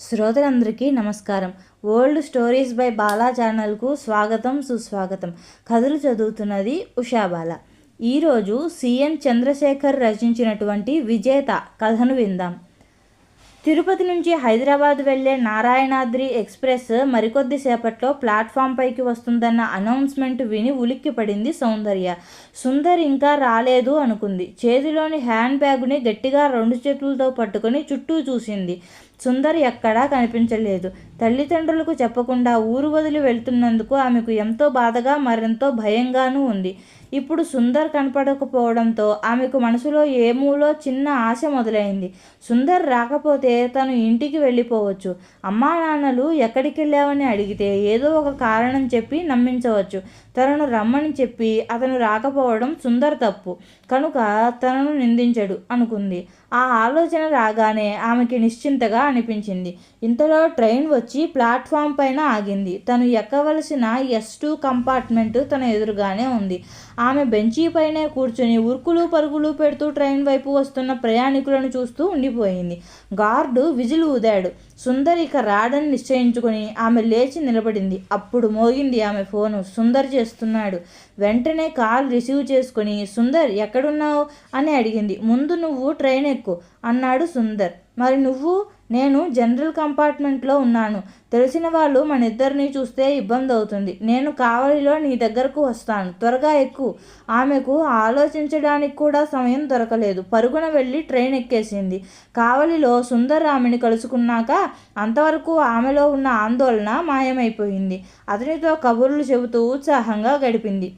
శ్రోతలందరికీ నమస్కారం. Old stories by Bala ఛానల్కు స్వాగతం సుస్వాగతం. కథలు చదువుతున్నది ఉషాబాల ఈరోజు సీఎం చంద్రశేఖర్ రచించినటువంటి విజేత కథను విందాం. తిరుపతి నుంచి హైదరాబాద్ వెళ్ళే నారాయణాద్రి ఎక్స్ప్రెస్ మరికొద్ది సేపట్లో ప్లాట్ఫామ్ పైకి వస్తుందన్న అనౌన్స్మెంట్ విని ఉలిక్కిపడింది సౌందర్య. సుందర్ ఇంకా రాలేదు అనుకుంది. చేతిలోని హ్యాండ్ బ్యాగుని గట్టిగా రెండు చేతులతో పట్టుకొని చుట్టూ చూసింది. సుందర్ ఎక్కడా కనిపించలేదు. తల్లిదండ్రులకు చెప్పకుండా ఊరు వదిలి వెళ్తున్నందుకు ఆమెకు ఎంతో బాధగా మరెంతో భయంగానూ ఉంది. ఇప్పుడు సుందర్ కనపడకపోవడంతో ఆమెకు మనసులో ఏమూలో చిన్న ఆశ మొదలైంది. సుందర్ రాకపోతే తను ఇంటికి వెళ్ళిపోవచ్చు. అమ్మా నాన్నలు ఎక్కడికి వెళ్ళావని అడిగితే ఏదో ఒక కారణం చెప్పి నమ్మించవచ్చు. తనను రమ్మని చెప్పి అతను రాకపోవడం సుందర్ తప్పు. కనుక తనను నిందించడు అనుకుంది. ఆ ఆలోచన రాగానే ఆమెకి నిశ్చింతగా అనిపించింది. ఇంతలో ట్రైన్ వచ్చి ప్లాట్ఫామ్ పైన ఆగింది. తను ఎక్కవలసిన ఎస్ టూ కంపార్ట్మెంట్ తన ఎదురుగానే ఉంది. ఆమె బెంచీ పైనే కూర్చొని ఉరుకులు పరుగులు పెడుతూ ట్రైన్ వైపు వస్తున్న ప్రయాణికులను చూస్తూ ఉండిపోయింది. గార్డు విజిల్ ఊదాడు. సుందర్ ఇక రాడని నిశ్చయించుకొని ఆమె లేచి నిలబడింది. అప్పుడు మోగింది ఆమె ఫోను. సుందర్ చేస్తున్నాడు. వెంటనే కాల్ రిసీవ్ చేసుకుని సుందర్ ఎక్కడున్నావు? అని అడిగింది. ముందు నువ్వు ట్రైన్ ఎక్కు అన్నాడు సుందర్. మరి నువ్వు నేను జనరల్ కంపార్ట్మెంట్లో ఉన్నాను. తెలిసిన వాళ్ళు మన ఇద్దరిని చూస్తే ఇబ్బంది అవుతుంది నేను కావలిలో నీ దగ్గరకు వస్తాను. త్వరగా ఎక్కువ ఆమెకు ఆలోచించడానికి కూడా సమయం దొరకలేదు. పరుగున వెళ్ళి ట్రైన్ ఎక్కేసింది. కావలిలో సుందర్ ఆమెను కలుసుకున్నాక అంతవరకు ఆమెలో ఉన్న ఆందోళన మాయమైపోయింది. అతనితో కబుర్లు చెబుతూ ఉత్సాహంగా గడిపింది.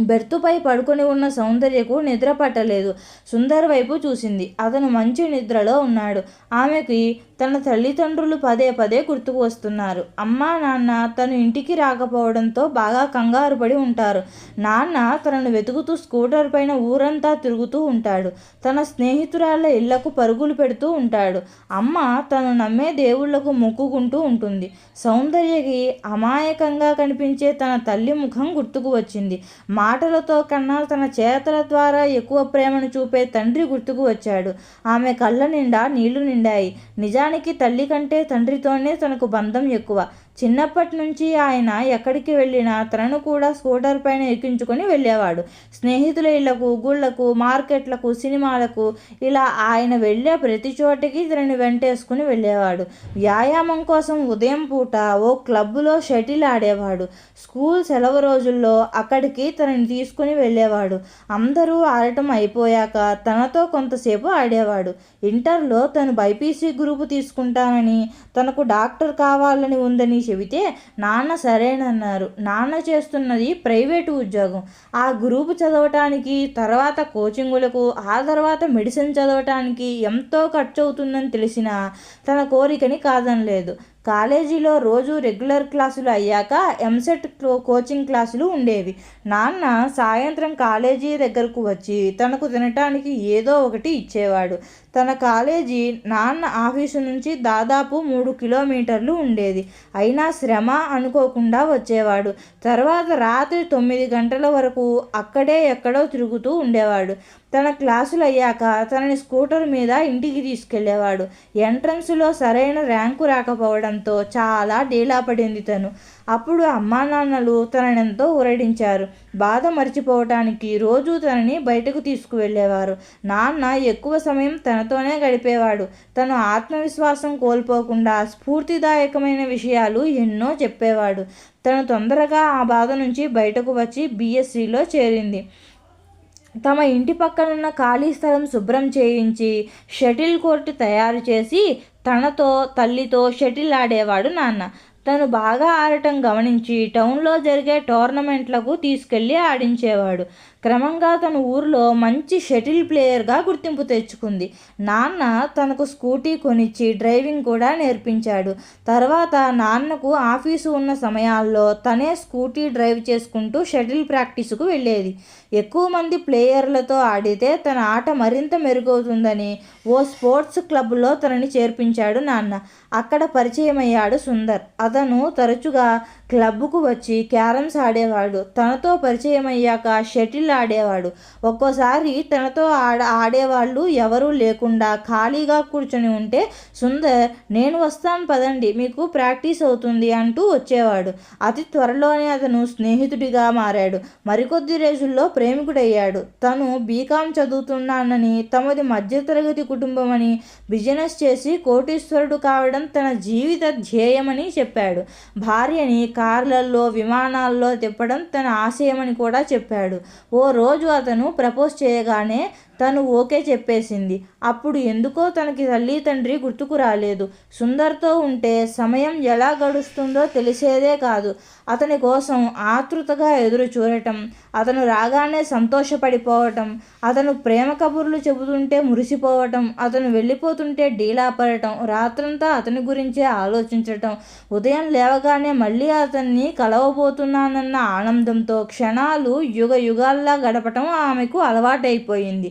బెర్తుపై పడుకొని ఉన్న సౌందర్యకు నిద్ర పట్టలేదు. సుందర్ వైపు చూసింది. అతను మంచి నిద్రలో ఉన్నాడు. ఆమెకి తన తల్లిదండ్రులు పదే పదే గుర్తుకు వస్తున్నారు. అమ్మా నాన్న తను ఇంటికి రాకపోవడంతో బాగా కంగారు పడి ఉంటారు. నాన్న తనను వెతుకుతూ స్కూటర్ పైన ఊరంతా తిరుగుతూ ఉంటాడు. తన స్నేహితురాళ్ళ ఇళ్ళకు పరుగులు పెడుతూ ఉంటాడు. అమ్మ తను నమ్మే దేవుళ్ళకు మొక్కుకుంటూ ఉంటుంది. సౌందర్యకి అమాయకంగా కనిపించే తన తల్లి ముఖం గుర్తుకు వచ్చింది. మాటలతో కన్నా తన చేతల ద్వారా ఎక్కువ ప్రేమను చూపే తండ్రి గుర్తుకు వచ్చాడు. ఆమె కళ్ళ నిండా నీళ్ళు నిండాయి. నిజానికి తల్లి కంటే తండ్రితోనే తనకు బంధం ఎక్కువ. చిన్నప్పటి నుంచి ఆయన ఎక్కడికి వెళ్ళినా తనను కూడా స్కూటర్ పైన ఎక్కించుకొని వెళ్ళేవాడు. స్నేహితుల ఇళ్ళకు గుళ్ళకు మార్కెట్లకు సినిమాలకు ఇలా ఆయన వెళ్ళే ప్రతి చోటికి తనని వెంటేసుకుని వెళ్ళేవాడు. వ్యాయామం కోసం ఉదయం పూట ఓ క్లబ్లో షటిల్ ఆడేవాడు. స్కూల్ సెలవు రోజుల్లో అక్కడికి తనని తీసుకుని వెళ్ళేవాడు. అందరూ ఆడటం అయిపోయాక తనతో కొంతసేపు ఆడేవాడు. ఇంటర్లో తను బైపీసీ గ్రూపు తీసుకుంటానని తనకు డాక్టర్ కావాలని ఉందని చెబితే నాన్న సరేనన్నారు. నాన్న చేస్తున్నది ప్రైవేటు ఉద్యోగం. ఆ గ్రూప్ చదవటానికి తర్వాత కోచింగులకు ఆ తర్వాత మెడిసిన్ చదవటానికి ఎంతో ఖర్చు అవుతుందని తెలిసినా తన కోరికని కాదనలేదు. కాలేజీలో రోజు రెగ్యులర్ క్లాసులు అయ్యాక ఎంసెట్ కోచింగ్ క్లాసులు ఉండేవి. నాన్న సాయంత్రం కాలేజీ దగ్గరకు వచ్చి తనకు తినటానికి ఏదో ఒకటి ఇచ్చేవాడు. తన కాలేజీ నాన్న ఆఫీసు నుంచి దాదాపు మూడు కిలోమీటర్లు ఉండేది. అయినా శ్రమ అనుకోకుండా వచ్చేవాడు. తర్వాత రాత్రి తొమ్మిది గంటల వరకు అక్కడే ఎక్కడో తిరుగుతూ ఉండేవాడు. తన క్లాసులు అయ్యాక తనని స్కూటర్ మీద ఇంటికి తీసుకెళ్ళేవాడు. ఎంట్రన్స్లో సరైన ర్యాంకు రాకపోవడంతో చాలా డీలా పడింది తను. అప్పుడు అమ్మా నాన్నలు తననెంతో ఊరడించారు. బాధ మర్చిపోవటానికి రోజు తనని బయటకు తీసుకువెళ్ళేవారు. నాన్న ఎక్కువ సమయం తనతోనే గడిపేవాడు. తను ఆత్మవిశ్వాసం కోల్పోకుండా స్ఫూర్తిదాయకమైన విషయాలు ఎన్నో చెప్పేవాడు. తను తొందరగా ఆ బాధ నుంచి బయటకు వచ్చి బీఎస్సీలో చేరింది. తమ ఇంటి పక్కనున్న ఖాళీ స్థలం శుభ్రం చేయించి షటిల్ కోర్టు తయారు చేసి తనతో తల్లితో షటిల్ ఆడేవాడు నాన్న. తను బాగా ఆడటం గమనించి టౌన్లో జరిగే టోర్నమెంట్లకు తీసుకెళ్ళి ఆడించేవాడు. క్రమంగా తన ఊరిలో మంచి షటిల్ ప్లేయర్గా గుర్తింపు తెచ్చుకుంది. నాన్న తనకు స్కూటీ కొనిచ్చి డ్రైవింగ్ కూడా నేర్పించాడు. తర్వాత నాన్నకు ఆఫీసు ఉన్న సమయాల్లో తనే స్కూటీ డ్రైవ్ చేసుకుంటూ షటిల్ ప్రాక్టీసుకు వెళ్ళేది. ఎక్కువ మంది ప్లేయర్లతో ఆడితే తన ఆట మరింత మెరుగవుతుందని ఓ స్పోర్ట్స్ క్లబ్లో తనని చేర్పించాడు నాన్న. అక్కడ పరిచయమయ్యాడు సుందర్. అతను తరచుగా క్లబ్కు వచ్చి క్యారమ్స్ ఆడేవాడు. తనతో పరిచయం అయ్యాక షటిల్ ఆడేవాడు. ఒక్కోసారి తనతో ఆడ ఆడేవాళ్ళు ఎవరూ లేకుండా ఖాళీగా కూర్చొని ఉంటే సుందర్ నేను వస్తాను పదండి మీకు ప్రాక్టీస్ అవుతుంది అంటూ వచ్చేవాడు. అతి త్వరలోనే అతను స్నేహితుడిగా మారాడు. మరికొద్ది రోజుల్లో ప్రేమికుడయ్యాడు. తను బీకాం చదువుతున్నానని తమది మధ్యతరగతి కుటుంబం అని బిజినెస్ చేసి కోటీశ్వరుడు కావడం తన జీవిత ధ్యేయమని చెప్పాడు. భార్యని కార్లల్లో విమానాల్లో తిప్పడం తన ఆశయమని కూడా చెప్పాడు. ఓ రోజు అతను ప్రపోజ్ చేయగానే తను ఓకే చెప్పేసింది. అప్పుడు ఎందుకో తనకి తల్లి తండ్రి గుర్తుకు రాలేదు. సుందర్తో ఉంటే సమయం ఎలా గడుస్తుందో తెలిసేదే కాదు. అతని కోసం ఆతృతగా ఎదురు చూడటం అతను రాగానే సంతోషపడిపోవటం అతను ప్రేమ కబుర్లు చెబుతుంటే మురిసిపోవటం అతను వెళ్ళిపోతుంటే డీలా పడటం రాత్రంతా అతని గురించే ఆలోచించటం ఉదయం లేవగానే మళ్ళీ అతన్ని కలవబోతున్నానన్న ఆనందంతో క్షణాలు యుగ యుగాల్లా గడపటం ఆమెకు అలవాటైపోయింది.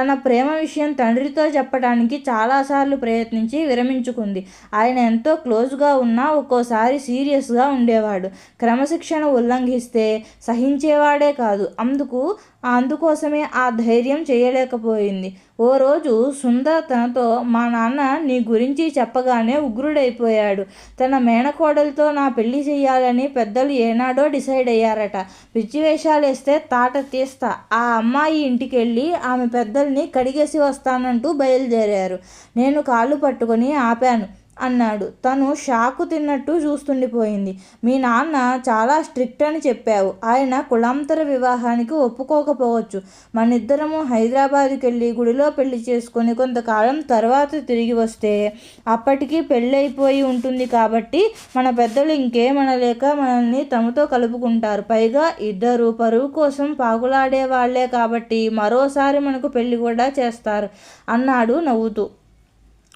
తన ప్రేమ విషయం తండ్రితో చెప్పడానికి చాలాసార్లు ప్రయత్నించి విరమించుకుంది. ఆయన ఎంతో క్లోజ్గా ఉన్నా ఒక్కోసారి సీరియస్గా ఉండేవాడు. క్రమశిక్షణ ఉల్లంఘిస్తే సహించేవాడే కాదు. అందుకు అందుకోసమే ఆ ధైర్యం చేయలేకపోయింది. ఓ రోజు సుందర్ తనతో మా నాన్న నీ గురించి చెప్పగానే ఉగ్రుడైపోయాడు. తన మేనకోడలతో నా పెళ్ళి చేయాలని పెద్దలు ఏనాడో డిసైడ్ అయ్యారట. పిచ్చి వేస్తే తాట తీస్తా. ఆ అమ్మాయి ఇంటికెళ్ళి ఆమె పెద్ద పెద్దల్ని కడిగేసి వస్తానంటూ బయలుదేరారు. నేను కాళ్ళు పట్టుకొని ఆపాను. అన్నాడు. తను షాకు తిన్నట్టు చూస్తుండిపోయింది. మీ నాన్న చాలా స్ట్రిక్ట్ అని చెప్పావు. ఆయన కులాంతర వివాహానికి ఒప్పుకోకపోవచ్చు. మనిద్దరము హైదరాబాద్కి వెళ్ళి గుడిలో పెళ్ళి చేసుకొని కొంతకాలం తర్వాత తిరిగి వస్తే అప్పటికి పెళ్ళైపోయి ఉంటుంది కాబట్టి మన పెద్దలు ఇంకేమనలేక మనల్ని తమతో కలుపుకుంటారు. పైగా ఇద్దరు పరువు కోసం పాకులాడే వాళ్ళే కాబట్టి మరోసారి మనకు పెళ్ళి కూడా చేస్తారు అన్నాడు నవ్వుతూ.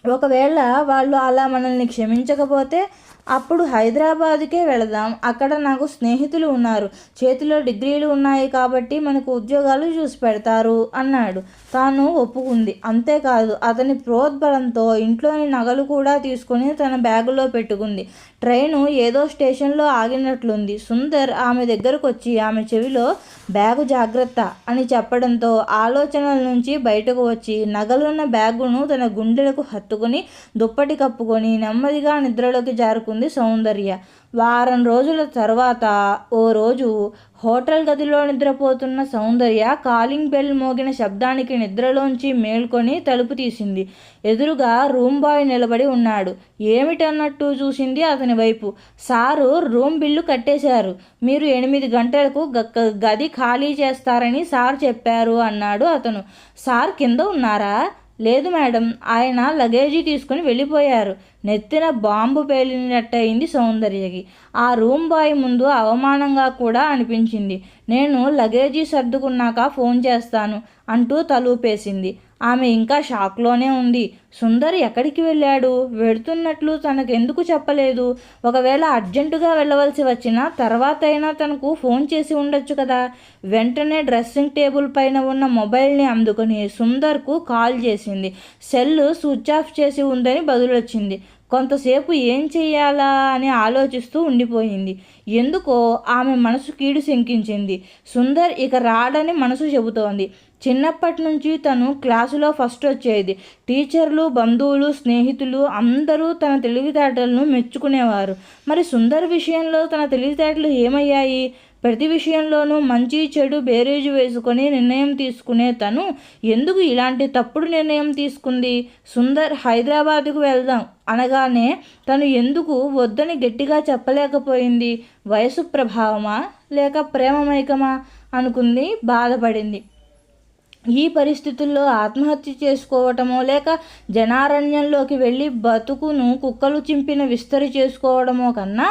ఒకవేళ వాళ్ళు అలా మనల్ని క్షమించకపోతే అప్పుడు హైదరాబాదుకే వెళదాం. అక్కడ నాకు స్నేహితులు ఉన్నారు. చేతిలో డిగ్రీలు ఉన్నాయి కాబట్టి మనకు ఉద్యోగాలు చూసి పెడతారు అన్నాడు. తాను ఒప్పుకుంది. అంతేకాదు అతని ప్రోద్బలంతో ఇంట్లోని నగలు కూడా తీసుకొని తన బ్యాగులో పెట్టుకుంది. ట్రైను ఏదో స్టేషన్లో ఆగినట్లుంది. సుందర్ ఆమె దగ్గరకు వచ్చి ఆమె చెవిలో బ్యాగు జాగ్రత్త అని చెప్పడంతో ఆలోచనల నుంచి బయటకు వచ్చి నగలున్న బ్యాగును తన గుండెలకు హత్తుకుని దుప్పటి కప్పుకొని నెమ్మదిగా నిద్రలోకి జారుకుంది. సౌందర్య. వారం రోజుల తర్వాత ఓ రోజు హోటల్ గదిలో నిద్రపోతున్న సౌందర్య కాలింగ్ బెల్ మోగిన శబ్దానికి నిద్రలోంచి మేల్కొని తలుపు తీసింది. ఎదురుగా రూమ్ బాయ్ నిలబడి ఉన్నాడు. ఏమిటన్నట్టు చూసింది అతని వైపు. సారు రూమ్ బిల్లు కట్టేశారు. మీరు ఎనిమిది గంటలకు గది ఖాళీ చేస్తారని సార్ చెప్పారు అన్నాడు అతను. సార్ కింద ఉన్నారా? లేదు మేడం ఆయన లగేజీ తీసుకుని వెళ్ళిపోయారు. నెత్తిన బాంబు పేలినట్టయింది సౌందర్యకి. ఆ రూమ్ బాయ్ ముందు అవమానంగా కూడా అనిపించింది. నేను లగేజీ సర్దుకున్నాక ఫోన్ చేస్తాను అంటూ తలూపేసింది. ఆమె ఇంకా షాక్లోనే ఉంది. సుందర్ ఎక్కడికి వెళ్ళాడు? వెడుతున్నట్లు తనకెందుకు చెప్పలేదు. ఒకవేళ అర్జెంటుగా వెళ్ళవలసి వచ్చినా తర్వాత అయినా తనకు ఫోన్ చేసి ఉండొచ్చు కదా. వెంటనే డ్రెస్సింగ్ టేబుల్ పైన ఉన్న మొబైల్ని అందుకుని సుందర్కు కాల్ చేసింది. సెల్ స్విచ్ ఆఫ్ చేసి ఉందని బదులొచ్చింది. కొంతసేపు ఏం చేయాలా అని ఆలోచిస్తూ ఉండిపోయింది. ఎందుకో ఆమె మనసు కీడు శంకించింది. సుందర్ ఇక రాడని మనసు చెబుతోంది. చిన్నప్పటి నుంచి తను క్లాసులో ఫస్ట్ వచ్చేది. టీచర్లు బంధువులు స్నేహితులు అందరూ తన తెలివితేటలను మెచ్చుకునేవారు. మరి సుందర్ విషయంలో తన తెలివితేటలు ఏమయ్యాయి? ప్రతి విషయంలోనూ మంచి చెడు బేరేజు వేసుకొని నిర్ణయం తీసుకునే తను ఎందుకు ఇలాంటి తప్పుడు నిర్ణయం తీసుకుంది? సుందర్ హైదరాబాద్కు వెళ్దాం అనగానే తను ఎందుకు వద్దని గట్టిగా చెప్పలేకపోయింది? వయసు ప్రభావమా? లేక ప్రేమమైకమా అనుకుంది బాధపడింది. ఈ పరిస్థితుల్లో ఆత్మహత్య చేసుకోవటమో లేక జనారణ్యంలోకి వెళ్ళి బతుకును కుక్కలు చింపిన విస్తరి చేసుకోవడమో కన్నా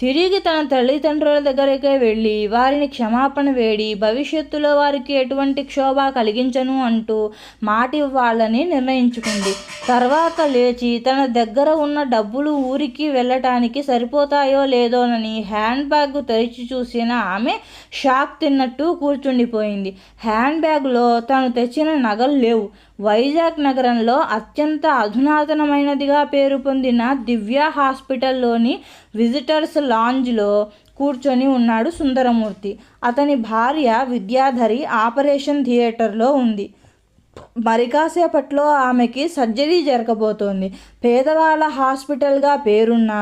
తిరిగి తన తల్లిదండ్రుల దగ్గరికే వెళ్ళి వారిని క్షమాపణ వేడి భవిష్యత్తులో వారికి ఎటువంటి క్షోభ కలిగించను అంటూ మాట ఇవ్వాలని నిర్ణయించుకుంది. తర్వాత లేచి తన దగ్గర ఉన్న డబ్బులు ఊరికి వెళ్ళటానికి సరిపోతాయో లేదోనని హ్యాండ్ బ్యాగ్ తెరిచి చూసిన ఆమె షాక్ తిన్నట్టు కూర్చుండిపోయింది. హ్యాండ్ బ్యాగ్లో తన తెచ్చిన నగలు లేవు. వైజాగ్ నగరంలో అత్యంత అధునాతనమైనదిగా పేరు పొందిన దివ్య హాస్పిటల్లోని విజిటర్స్ లాంజ్లో కూర్చొని ఉన్నాడు సుందరమూర్తి. అతని భార్య విద్యాధరి ఆపరేషన్ థియేటర్లో ఉంది. మరి కాసేపట్లో ఆమెకి సర్జరీ జరగబోతోంది. పేదవాళ్ళ హాస్పిటల్గా పేరున్న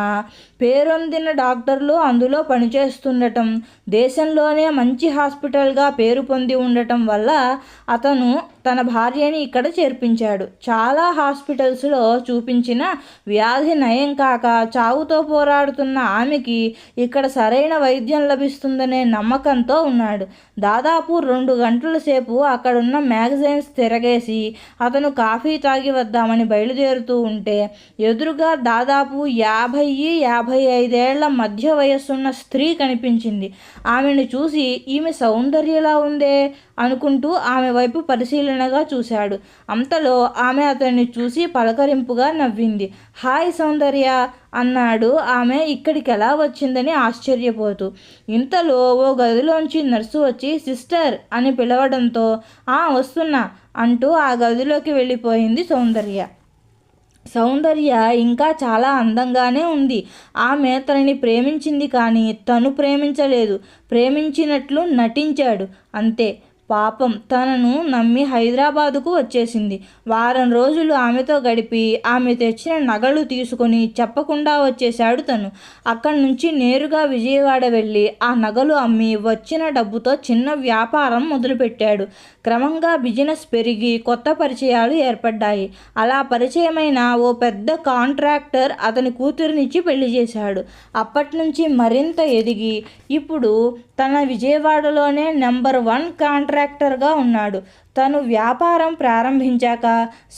పేరొందిన డాక్టర్లు అందులో పనిచేస్తుండటం దేశంలోనే మంచి హాస్పిటల్గా పేరు పొంది ఉండటం వల్ల అతను తన భార్యని ఇక్కడ చేర్పించాడు. చాలా హాస్పిటల్స్లో చూపించిన వ్యాధి నయం కాక చావుతో పోరాడుతున్న ఆమెకి ఇక్కడ సరైన వైద్యం లభిస్తుందనే నమ్మకంతో ఉన్నాడు. దాదాపు రెండు గంటల సేపు అక్కడున్న మ్యాగజైన్స్ తిరగేసి అతను కాఫీ తాగి వద్దామని బయలుదేరుతూ ఉంటే ఎదురుగా దాదాపు యాభై యాభై ఐదేళ్ళ మధ్య వయస్సున్న స్త్రీ కనిపించింది. ఆమెను చూసి ఈమె సౌందర్యలా ఉందే అనుకుంటూ ఆమె వైపు పరిశీలనగా చూశాడు. అంతలో ఆమె అతన్ని చూసి పలకరింపుగా నవ్వింది. హాయ్ సౌందర్య అన్నాడు ఆమె ఇక్కడికి ఎలా వచ్చిందని ఆశ్చర్యపోతూ. ఇంతలో ఓ గదిలోంచి నర్సు వచ్చి సిస్టర్ అని పిలవడంతో ఆ వస్తున్నా అంటూ ఆ గదిలోకి వెళ్ళిపోయింది సౌందర్య. సౌందర్య ఇంకా చాలా అందంగానే ఉంది. ఆమె తనని ప్రేమించింది కానీ తను ప్రేమించలేదు. ప్రేమించినట్లు నటించాడు. అంతే. పాపం తనను నమ్మి హైదరాబాదుకు వచ్చేసింది. వారం రోజులు ఆమెతో గడిపి ఆమె తెచ్చిన నగలు తీసుకొని చెప్పకుండా వచ్చేశాడు తను. అక్కడి నుంచి నేరుగా విజయవాడ వెళ్ళి ఆ నగలు అమ్మి వచ్చిన డబ్బుతో చిన్న వ్యాపారం మొదలుపెట్టాడు. క్రమంగా బిజినెస్ పెరిగి కొత్త పరిచయాలు ఏర్పడ్డాయి. అలా పరిచయమైన ఓ పెద్ద కాంట్రాక్టర్ అతని కూతురునిచ్చి పెళ్ళి చేశాడు. అప్పటి నుంచి మరింత ఎదిగి ఇప్పుడు తన విజయవాడలోనే నెంబర్ వన్ కాంట్రాక్టర్గా ఉన్నాడు. తను వ్యాపారం ప్రారంభించాక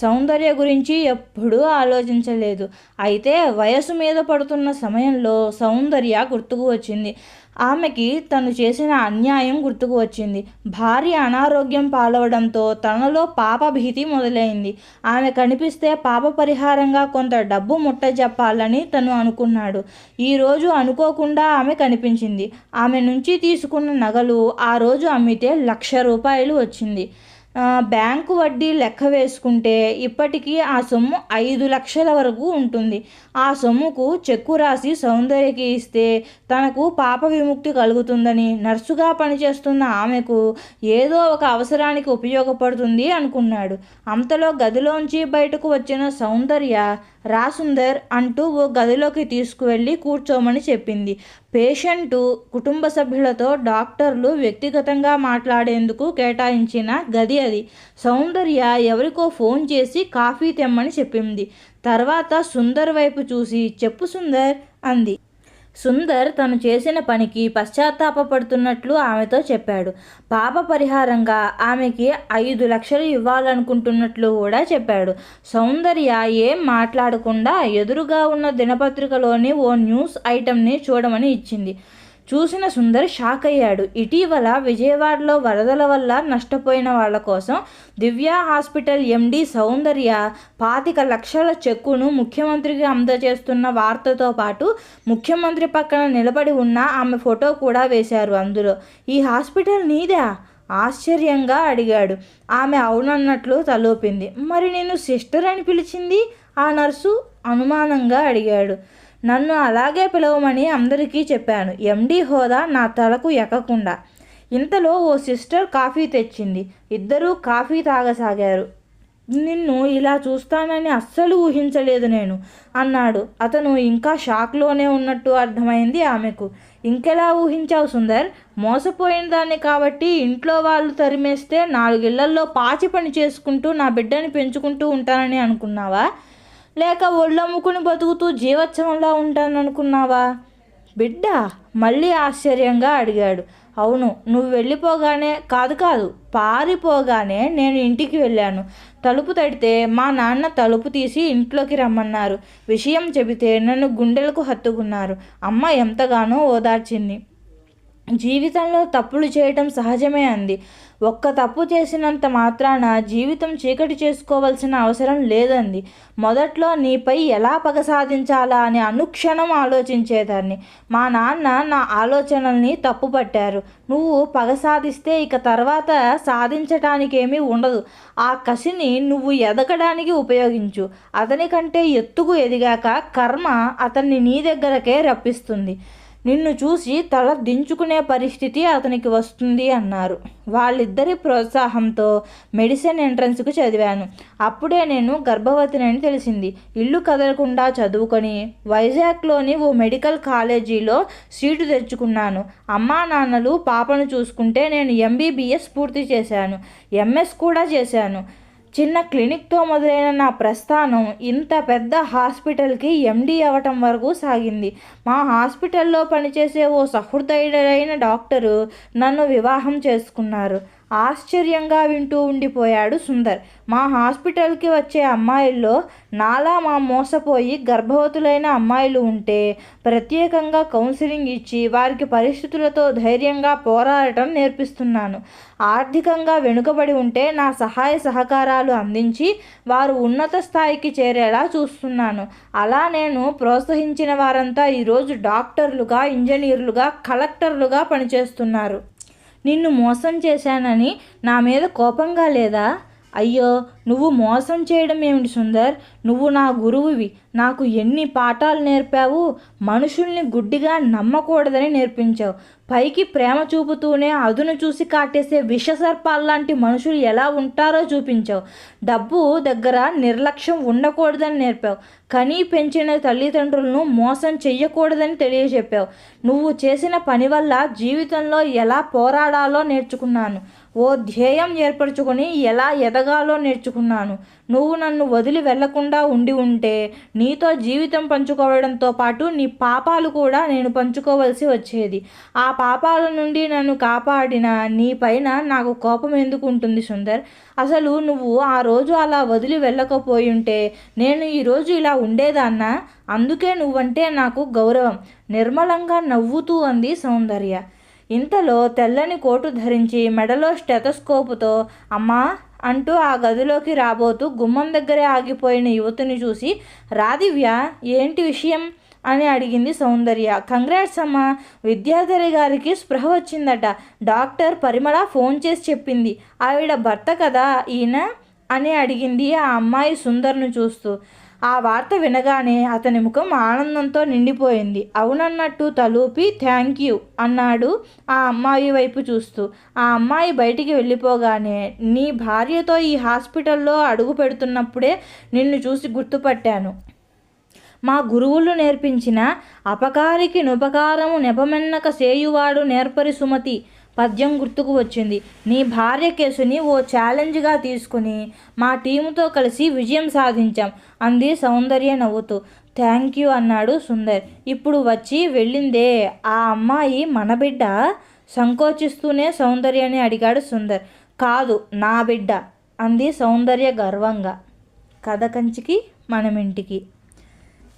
సౌందర్య గురించి ఎప్పుడూ ఆలోచించలేదు. అయితే వయసు మీద పడుతున్న సమయంలో సౌందర్య గుర్తుకు వచ్చింది. ఆమెకి తను చేసిన అన్యాయం గుర్తుకు వచ్చింది. భార్య అనారోగ్యం పాలవడంతో తనలో పాప భీతి మొదలైంది. ఆమె కనిపిస్తే పాప పరిహారంగా కొంత డబ్బు ముట్ట చెప్పాలని తను అనుకున్నాడు. ఈరోజు అనుకోకుండా ఆమె కనిపించింది. ఆమె నుంచి తీసుకున్న నగలు ఆ రోజు అమ్మితే లక్ష రూపాయలు వచ్చింది. బ్యాంకు వడ్డీ లెక్క వేసుకుంటే ఇప్పటికీ ఆ సొమ్ము ఐదు లక్షల వరకు ఉంటుంది. ఆ సొమ్ముకు చెక్కు రాసి సౌందర్యకి ఇస్తే తనకు పాప విముక్తి కలుగుతుందని నర్సుగా పనిచేస్తున్న ఆమెకు ఏదో ఒక అవసరానికి ఉపయోగపడుతుంది అనుకున్నాడు. అంతలో గదిలోంచి బయటకు వచ్చిన సౌందర్య రాసుందర్ అంటూ ఓ గదిలోకి తీసుకువెళ్ళి కూర్చోమని చెప్పింది. పేషెంటు కుటుంబ సభ్యులతో డాక్టర్లు వ్యక్తిగతంగా మాట్లాడేందుకు కేటాయించిన గది అది. సౌందర్య ఎవరికో ఫోన్ చేసి కాఫీ తెమ్మని చెప్పింది. తర్వాత సుందర్ వైపు చూసి చెప్పు సుందర్ అంది. సుందర్ తను చేసిన పనికి పశ్చాత్తాపడుతున్నట్లు ఆమెతో చెప్పాడు. పాప పరిహారంగా ఆమెకి ఐదు లక్షలు ఇవ్వాలనుకుంటున్నట్లు కూడా చెప్పాడు. సౌందర్య ఏం మాట్లాడకుండా ఎదురుగా ఉన్న దినపత్రికలోని ఓ న్యూస్ ఐటెంని చూడమని ఇచ్చింది. చూసిన సుందర్ షాక్ అయ్యాడు ఇటీవల విజయవాడలో వరదల వల్ల నష్టపోయిన వాళ్ళ కోసం దివ్య హాస్పిటల్ ఎండి సౌందర్య పాతిక లక్షల చెక్కును ముఖ్యమంత్రికి అందజేస్తున్న వార్తతో పాటు ముఖ్యమంత్రి పక్కన నిలబడి ఉన్న ఆమె ఫోటో కూడా వేశారు అందులో. ఈ హాస్పిటల్ నీదా? ఆశ్చర్యంగా అడిగాడు. ఆమె అవునన్నట్లు తలూపింది. మరి నేను సిస్టర్ అని పిలిచింది? ఆ నర్సు? అనుమానంగా అడిగాడు. నన్ను అలాగే పిలవమని అందరికీ చెప్పాను. ఎండి హోదా నా తలకు ఎక్కకుండా. ఇంతలో ఓ సిస్టర్ కాఫీ తెచ్చింది. ఇద్దరూ కాఫీ తాగసాగారు. నిన్ను ఇలా చూస్తానని అస్సలు ఊహించలేదు నేను అన్నాడు. అతను ఇంకా షాక్లోనే ఉన్నట్టు అర్థమైంది ఆమెకు. ఇంకెలా ఊహించావు సుందర్? మోసపోయిన దాన్ని కాబట్టి ఇంట్లో వాళ్ళు తరిమేస్తే నాలుగిళ్ళల్లో పాచి పని చేసుకుంటూ నా బిడ్డని పెంచుకుంటూ ఉంటానని అనుకున్నావా? లేక ఒళ్ళమ్ముకుని బతుకుతూ జీవోత్సవంలా ఉంటాననుకున్నావా? బిడ్డ మళ్ళీ ఆశ్చర్యంగా అడిగాడు. అవును నువ్వు వెళ్ళిపోగానే కాదు కాదు పారిపోగానే నేను ఇంటికి వెళ్ళాను. తలుపు తడితే మా నాన్న తలుపు తీసి ఇంట్లోకి రమ్మన్నారు. విషయం చెబితే నన్ను గుండెలకు హత్తుకున్నారు. అమ్మ ఎంతగానో ఓదార్చింది. జీవితంలో తప్పులు చేయటం సహజమే అంది. ఒక్క తప్పు చేసినంత మాత్రాన జీవితం చీకటి చేసుకోవాల్సిన అవసరం లేదంది. మొదట్లో నీపై ఎలా పగ సాధించాలా అని అనుక్షణం ఆలోచించేదాన్ని. మా నాన్న నా ఆలోచనల్ని తప్పుపట్టారు. నువ్వు పగ సాధిస్తే ఇక తర్వాత సాధించటానికేమీ ఉండదు. ఆ కసిని నువ్వు ఎదగడానికి ఉపయోగించు. అతని కంటే ఎత్తుకు ఎదిగాక కర్మ అతన్ని నీ దగ్గరకే రప్పిస్తుంది. నిన్ను చూసి తల దించుకునే పరిస్థితి అతనికి వస్తుంది అన్నారు. వాళ్ళిద్దరి ప్రోత్సాహంతో మెడిసిన్ ఎంట్రన్స్కు చదివాను. అప్పుడే నేను గర్భవతినని తెలిసింది. ఇల్లు కదలకుండా చదువుకొని వైజాగ్లోని ఓ మెడికల్ కాలేజీలో సీటు తెచ్చుకున్నాను. అమ్మా నాన్నలు పాపను చూసుకుంటే నేను ఎంబీబీఎస్ పూర్తి చేశాను. ఎంఎస్ కూడా చేశాను. చిన్న క్లినిక్తో మొదలైన నా ప్రస్థానం ఇంత పెద్ద హాస్పిటల్కి ఎండీ అవ్వటం వరకు సాగింది. మా హాస్పిటల్లో పనిచేసే ఓ సహృదయుడైన డాక్టరు నన్ను వివాహం చేసుకున్నారు. ఆశ్చర్యంగా వింటూ ఉండిపోయాడు సుందర్. మా హాస్పిటల్కి వచ్చే అమ్మాయిల్లో నాలా మా మోసపోయి గర్భవతులైన అమ్మాయిలు ఉంటే ప్రత్యేకంగా కౌన్సిలింగ్ ఇచ్చి వారికి పరిస్థితులతో ధైర్యంగా పోరాడటం నేర్పిస్తున్నాను. ఆర్థికంగా వెనుకబడి ఉంటే నా సహాయ సహకారాలు అందించి వారు ఉన్నత స్థాయికి చేరేలా చూస్తున్నాను. అలా నేను ప్రోత్సహించిన వారంతా ఈరోజు డాక్టర్లుగా ఇంజనీర్లుగా కలెక్టర్లుగా పనిచేస్తున్నారు. నిన్ను మోసం చేశానని నా మీద కోపంగా లేదా? అయ్యో నువ్వు మోసం చేయడం ఏమిటి సుందర్? నువ్వు నా గురువువి. నాకు ఎన్ని పాఠాలు నేర్పావు? మనుషుల్ని గుడ్డిగా నమ్మకూడదని నేర్పించావు. పైకి ప్రేమ చూపుతూనే అదును చూసి కాటేసే విషసర్పాల్లాంటి మనుషులు ఎలా ఉంటారో చూపించావు. డబ్బు దగ్గర నిర్లక్ష్యం ఉండకూడదని నేర్పావు. కనీ పెంచిన తల్లిదండ్రులను మోసం చెయ్యకూడదని తెలియజెప్పావు. నువ్వు చేసిన పని వల్ల జీవితంలో ఎలా పోరాడాలో నేర్చుకున్నాను. ఓ ధ్యేయం ఏర్పరచుకొని ఎలా ఎదగాలో నేర్చుకున్నాను. నువ్వు నన్ను వదిలి వెళ్ళకుండా ఉండి ఉంటే నీతో జీవితం పంచుకోవడంతో పాటు నీ పాపాలు కూడా నేను పంచుకోవలసి వచ్చేది. ఆ పాపాల నుండి నన్ను కాపాడిన నీ పైన నాకు కోపం ఎందుకు ఉంటుంది సుందర్? అసలు నువ్వు ఆ రోజు అలా వదిలి వెళ్ళకపోయి ఉంటే నేను ఈరోజు ఇలా ఉండేదాన్నా? అందుకే నువ్వంటే నాకు గౌరవం. నిర్మలంగా నవ్వుతూ అంది సౌందర్య. ఇంతలో తెల్లని కోటు ధరించి మెడలో స్టెతస్కోపుతో అమ్మా అంటూ ఆ గదిలోకి రాబోతూ గుమ్మం దగ్గరే ఆగిపోయిన యువతిని చూసి రాదివ్య ఏంటి విషయం? అని అడిగింది సౌందర్య. కంగ్రాట్స్ అమ్మ విద్యాధరి గారికి స్పృహ వచ్చిందట. డాక్టర్ పరిమళ ఫోన్ చేసి చెప్పింది. ఆవిడ భర్త కదా ఈయన? అని అడిగింది ఆ అమ్మాయి సుందర్ను చూస్తూ. ఆ వార్త వినగానే అతని ముఖం ఆనందంతో నిండిపోయింది. అవునన్నట్టు తలూపి థ్యాంక్ యూ అన్నాడు ఆ అమ్మాయి వైపు చూస్తూ. ఆ అమ్మాయి బయటికి వెళ్ళిపోగానే నీ భార్యతో ఈ హాస్పిటల్లో అడుగు పెడుతున్నప్పుడే నిన్ను చూసి గుర్తుపట్టాను. మా గురువులు నేర్పించిన అపకారికి నుపకారము నెపమెన్నక సేయువాడు నేర్పరి సుమతి. పద్యం గుర్తుకు వచ్చింది. నీ భార్య కేసుని ఓ ఛాలెంజ్గా తీసుకుని మా టీముతో కలిసి విజయం సాధించాం. అంది సౌందర్య నవ్వుతూ. థ్యాంక్ యూ అన్నాడు సుందర్. ఇప్పుడు వచ్చి వెళ్ళిందే. ఆ అమ్మాయి మన బిడ్డ? సంకోచిస్తూనే సౌందర్యని అడిగాడు సుందర్. కాదు నా బిడ్డ అంది సౌందర్య గర్వంగా. కథ కంచికి మనమింటికి.